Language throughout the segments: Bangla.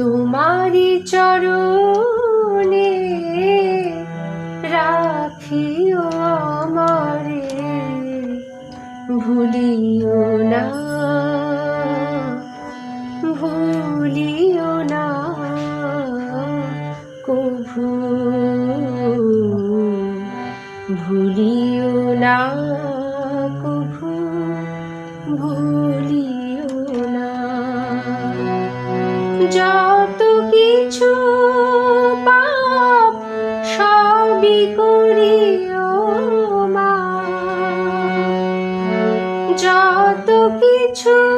তোমারি চরণে রাখিও আমারে ভুলিও না ভুলিও না কভু ভুলিও না।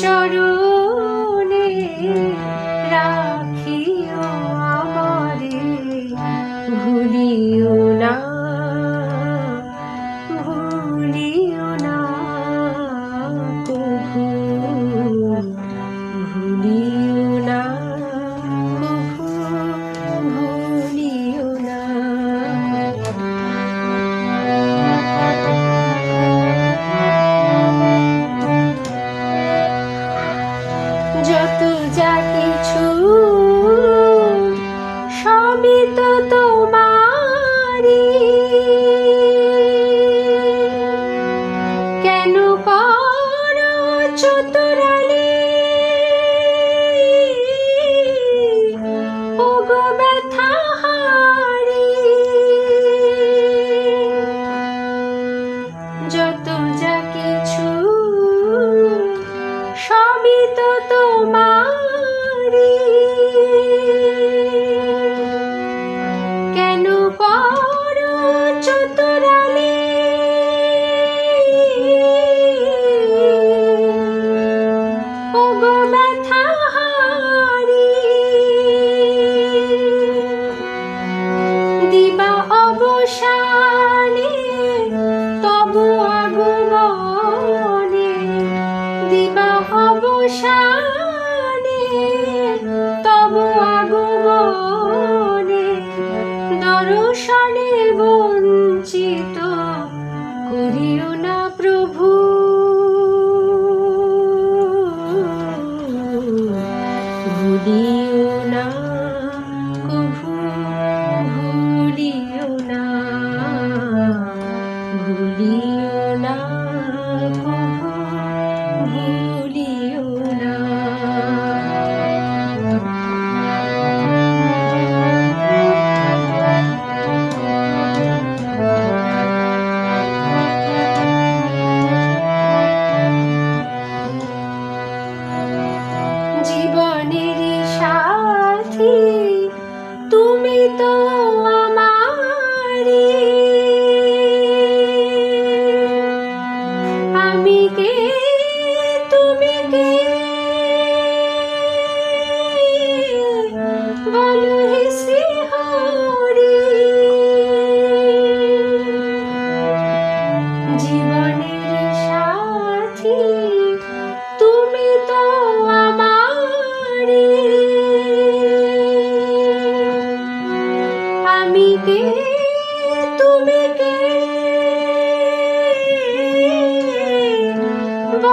চরণ সবই তো তোমারি slowly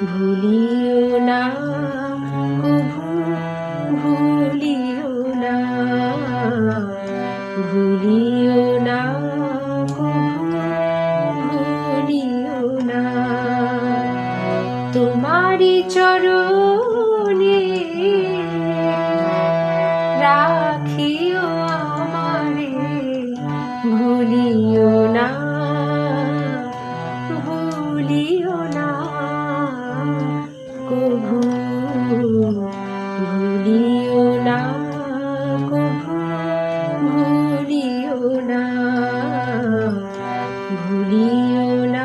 ভুলিও না, কভু ভুলিও না ভুলিও না, কভু ভুলিও না। তোমারই চরণে রাখিও আমারে, ভুলিও Leonardo.